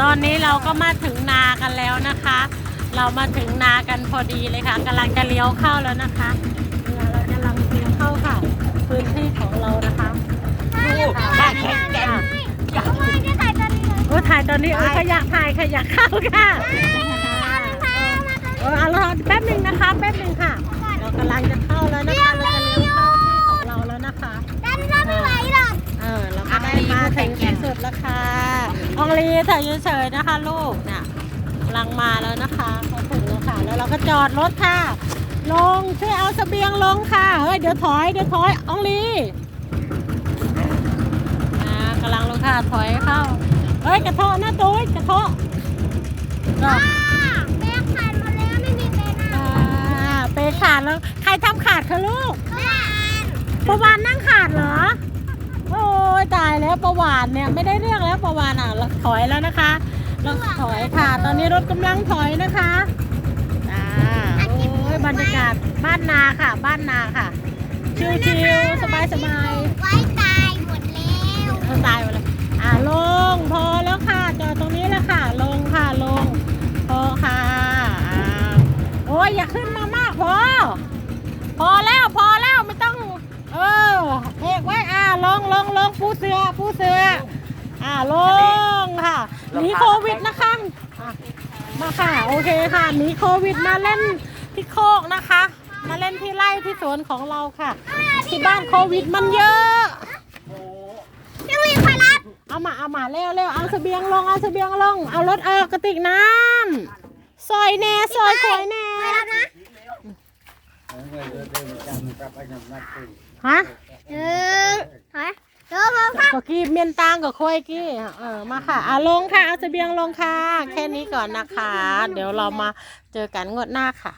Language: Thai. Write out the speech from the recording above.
ตอนนี้เราก็มาถึงนากันแล้วนะคะ เรามาถึงนากันพอดีเลยค่ะกำลังจะเลี้ยวเข้าแล้วนะคะเรากำลังเลี้ยวเข้าค่ะ พื้นที่ของเรานะคะบ้านแข็งแกร่งโอ้ถ่ายตอนนี้เออขยากถ่ายขยากเข้าค่ะเออเอารอแป๊บหนึ่งนะคะแป๊บหนึ่งค่ะ เรากำลังจะเข้าแล้วนะคะเราจะเลี้ยวเข้าที่ของเราแล้วนะคะดันไม่ไหวหรอกเออเราก็ได้มาถึงที่สุดแล้วค่ะ อองลีถ่ายเฉยๆนะคะ ลูกเนี่ยกำลังมาแล้วนะคะเขาถึงแล้วค่ะ แล้วเราก็จอดรถค่ะ ลงช่วยเอาเสบียงลงค่ะ เฮ้ย เดี๋ยวถอย เดี๋ยวถอยอองลีอ่ากำลังลงค่ะ ถอยเข้า เฮ้ย กระเทาะนะตุ้ยกระเทาะอ่าเปขาดแล้ว ใครทำขาดคะลูกประวานนั่งขาดเหรอโอ้ยตายแล้วประวานเนี่ยไม่ได้เรื่องแล้วประวานอะเรา ถอยแล้วนะคะ เราถอยค่ะ ตอนนี้รถกำลังถอยนะคะอ่าโอ้ยบรรยากาศบ้านนาค่ะ บ้านนาค่ะ ชิวๆสบายๆไว้ตายหมดแล้วเออตายหมดเลยอ่าลงพอแล้วค่ะจอดตรงนี้แล้วค่ะ ลงค่ะลงพอค่ะอ่าโอ้ยอย่าขึ้นมามากพอ พอแล้วพอแล้วไม่ต้อง เออเอกไว้อ่าลงลงลงปูเสือปูเสือ อ่าลงค่ะหนีโควิดนะคะอะมาค่ะโอเคค่ะหนีโควิดมาเล่นที่โคกนะคะ มาเล่นที่ไร่ที่สวนของเราค่ะ ที่บ้านโควิดมันเยอะยังมีพลับ เอามาเอามาเร็วเร็วเอาเสบียงลงเอาเสบียงลง เอารถออกกระติกน้ำซอยแหน่ซอยขวยแหน่ไปแล้วนะฮะหนึ่งถอย เร็วเร็วครับก็กี้เมียนตางกับควยกี้เออมาค่ะเอาลงค่ะเอาเสบียงลงค่ะ แค่นี้ก่อนนะคะ เดี๋ยวเรามาเจอกันงวดหน้าค่ะ